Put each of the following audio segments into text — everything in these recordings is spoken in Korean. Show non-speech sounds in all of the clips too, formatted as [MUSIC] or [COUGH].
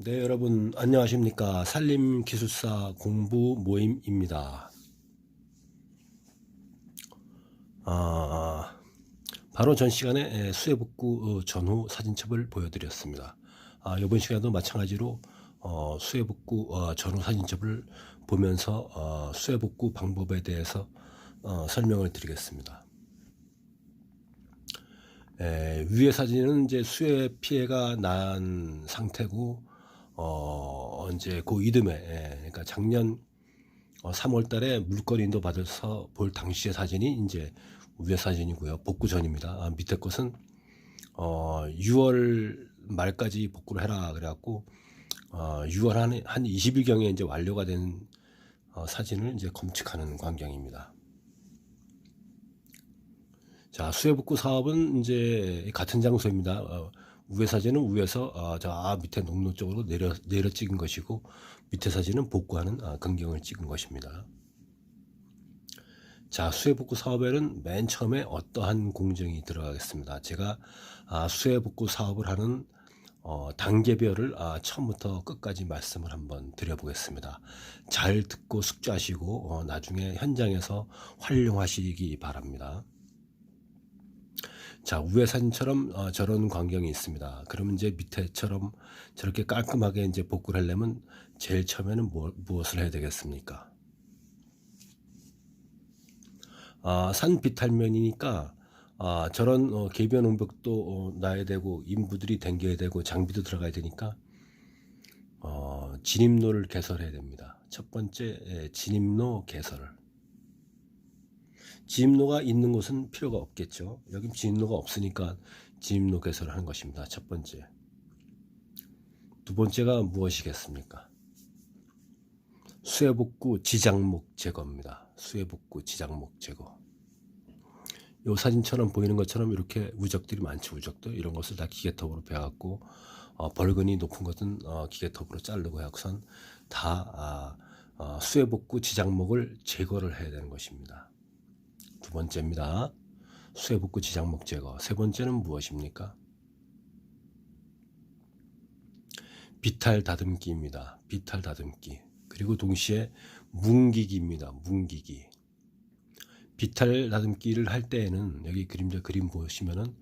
네, 여러분 안녕하십니까? 산림 기술사 공부 모임입니다. 아, 바로 전 시간에 수해복구 어, 전후 사진첩을 보여드렸습니다. 아, 이번 시간도 마찬가지로 어, 수해복구 어, 전후 사진첩을 보면서 어, 수해복구 방법에 대해서 어, 설명을 드리겠습니다. 에, 위의 사진은 이제 수해 피해가 난 상태고 어, 이제 그 이듬해, 예, 그러니까 작년 어, 3월 달에 물건 인도 받아서 볼 당시의 사진이 이제 위에 사진이고요. 복구 전입니다. 아, 밑에 것은 어, 6월 말까지 복구를 해라 그래갖고 어, 6월 한, 한 20일 경에 이제 완료가 된 어, 사진을 이제 검측하는 광경입니다. 자, 수해 복구 사업은 이제 같은 장소입니다. 어, 위에 사진은 위에서 어, 저 아, 밑에 농로 쪽으로 내려 내려 찍은 것이고 밑에 사진은 복구하는 아, 광경을 찍은 것입니다. 자, 수해복구 사업에는 맨 처음에 어떠한 공정이 들어가겠습니다. 제가 아, 수해복구 사업을 하는 어, 단계별을 아, 처음부터 끝까지 말씀을 한번 드려보겠습니다. 잘 듣고 숙지하시고 어, 나중에 현장에서 활용하시기 바랍니다. 자, 위에 사진처럼 어, 저런 광경이 있습니다. 그러면 이제 밑에처럼 저렇게 깔끔하게 이제 복구를 하려면 제일 처음에는 뭐, 무엇을 해야 되겠습니까? 아, 산 비탈면이니까 아, 저런 어, 개변 응벽도 어, 놔야 되고 인부들이 댕겨야 되고 장비도 들어가야 되니까 어, 진입로를 개설해야 됩니다. 첫 번째 예, 진입로 개설. 진입로가 있는 곳은 필요가 없겠죠. 여기 진입로가 없으니까 진입로 개설을 하는 것입니다. 첫 번째. 두 번째가 무엇이겠습니까? 수해복구 지장목 제거입니다. 수해복구 지장목 제거. 요 사진처럼 보이는 것처럼 이렇게 우적들이 많죠. 우적들 이런 것을 다 기계톱으로 베어갖고 어, 벌근이 높은 것은 어, 기계톱으로 자르고 해선 다 아, 어, 수해복구 지장목을 제거를 해야 되는 것입니다. 두 번째입니다. 수해복구 지장목 제거. 세 번째는 무엇입니까? 비탈 다듬기입니다. 비탈 다듬기. 그리고 동시에 뭉기기입니다. 뭉기기. 비탈 다듬기를 할 때에는 여기 그림자 그림 보시면은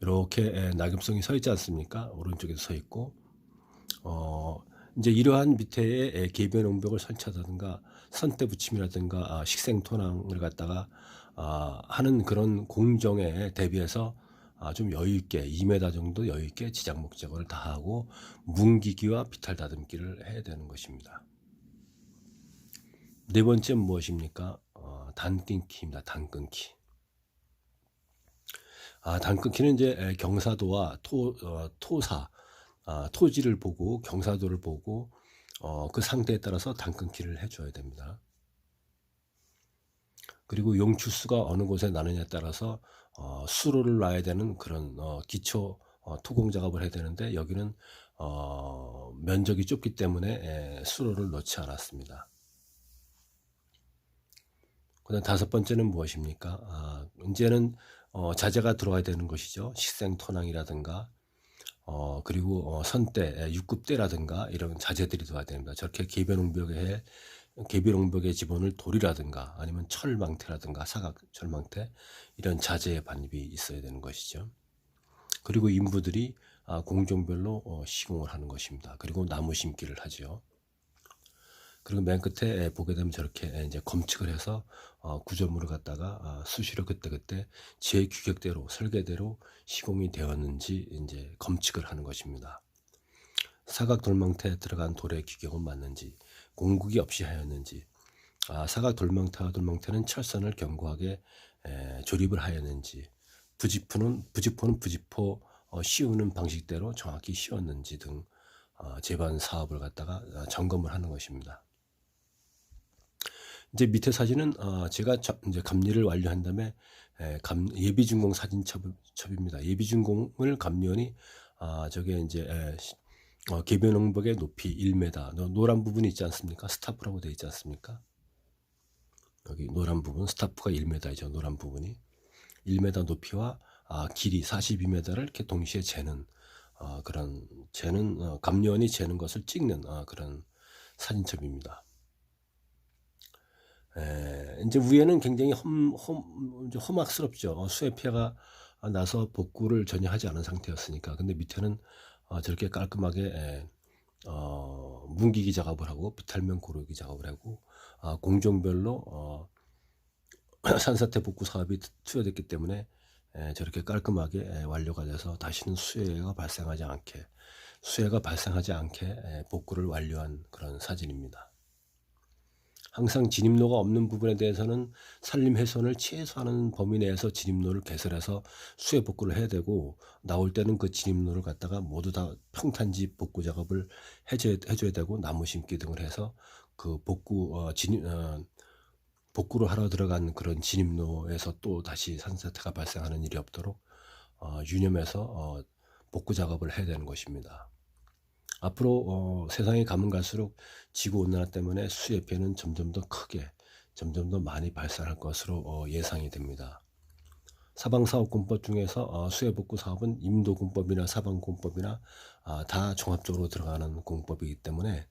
이렇게 낙엽성이 서 있지 않습니까? 오른쪽에 서 있고 어 이제 이러한 밑에 개변 옹벽을 설치하다든가 선대 붙임이라든가 아, 식생 토낭을 갖다가 아, 하는 그런 공정에 대비해서 아, 좀 여유 있게 2m 정도 여유 있게 지장 목적을 다 하고 뭉기기와 비탈 다듬기를 해야 되는 것입니다. 네 번째 무엇입니까? 어, 단끊기입니다. 단끊기. 아, 단끊기는 이제 경사도와 토, 어, 토사, 아, 토지를 보고 경사도를 보고 어, 그 상태에 따라서 단끊기를 해줘야 됩니다. 그리고 용추수가 어느 곳에 나느냐에 따라서 어, 수로를 놔야 되는 그런 어, 기초 어, 토공 작업을 해야 되는데 여기는 어, 면적이 좁기 때문에 에, 수로를 놓지 않았습니다. 그다음 다섯 번째는 무엇입니까? 아, 이제는 어, 자재가 들어와야 되는 것이죠. 식생 토낭이라든가 어, 그리고 어, 선대, 육급대라든가 이런 자재들이 들어와야 됩니다. 저렇게 개변홍벽에 개비롱벽의 지본을 돌이라든가 아니면 철망태라든가 사각 철망태 이런 자재의 반입이 있어야 되는 것이죠. 그리고 인부들이 아, 공종별로 어, 시공을 하는 것입니다. 그리고 나무 심기를 하죠. 그리고 맨 끝에 보게 되면 저렇게 이제 검측을 해서 어, 구조물을 갖다가 아, 수시로 그때그때 제 규격대로 설계대로 시공이 되었는지 이제 검측을 하는 것입니다. 사각 돌망태에 들어간 돌의 규격은 맞는지 공국이 없이 하였는지 아, 사각 돌망태와 돌망태는 철선을 견고하게 에, 조립을 하였는지 부지포는 부지포는 부지포 어, 씌우는 방식대로 정확히 씌웠는지 등 어, 제반 사업을 갖다가 어, 점검을 하는 것입니다. 이제 밑에 사진은 어, 제가 저, 이제 감리를 완료한 다음에 에, 감, 예비준공 사진첩입니다. 예비준공을 감리원이 아, 저게 이제 에, 어, 개변홍복의 높이 1m, 노란 부분이 있지 않습니까? 스타프라고 되어 있지 않습니까? 여기 노란 부분, 스타프가 1m이죠. 노란 부분이 1m 높이와 아, 길이 42m를 이렇게 동시에 재는 어, 그런 재는 어, 감리원이 재는 것을 찍는 어, 그런 사진첩입니다. 에, 이제 위에는 굉장히 험, 험, 험악스럽죠. 어, 수해 피해가 나서 복구를 전혀 하지 않은 상태였으니까. 근데 밑에는 어, 저렇게 깔끔하게 에, 어, 문기기 작업을 하고 비탈면 고르기 작업을 하고 아, 공종별로 어, [CLEARS THROAT] 산사태 복구 사업이 투여됐기 때문에 에, 저렇게 깔끔하게 에, 완료가 돼서 다시는 수해가 발생하지 않게 수해가 발생하지 않게 에, 복구를 완료한 그런 사진입니다. 항상 진입로가 없는 부분에 대해서는 산림 훼손을 최소화하는 범위 내에서 진입로를 개설해서 수해 복구를 해야 되고 나올 때는 그 진입로를 갖다가 모두 다 평탄지 복구 작업을 해줘야, 해줘야 되고 나무 심기 등을 해서 그 복구 어, 진입 어, 복구를 하러 들어간 그런 진입로에서 또 다시 산사태가 발생하는 일이 없도록 어, 유념해서 어, 복구 작업을 해야 되는 것입니다. 앞으로 어, 세상이 가면 갈수록 지구 온난화 때문에 수해 피해는 점점 더 크게, 점점 더 많이 발생할 것으로 어, 예상이 됩니다. 사방사업공법 중에서 어, 수해복구 사업은 임도공법이나 사방공법이나 아, 다 종합적으로 들어가는 공법이기 때문에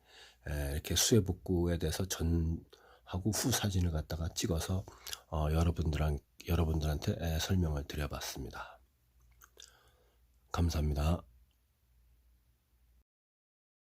에, 이렇게 수해복구에 대해서 전하고 후 사진을 갖다가 찍어서 어, 여러분들한, 여러분들한테 에, 설명을 드려봤습니다. 감사합니다.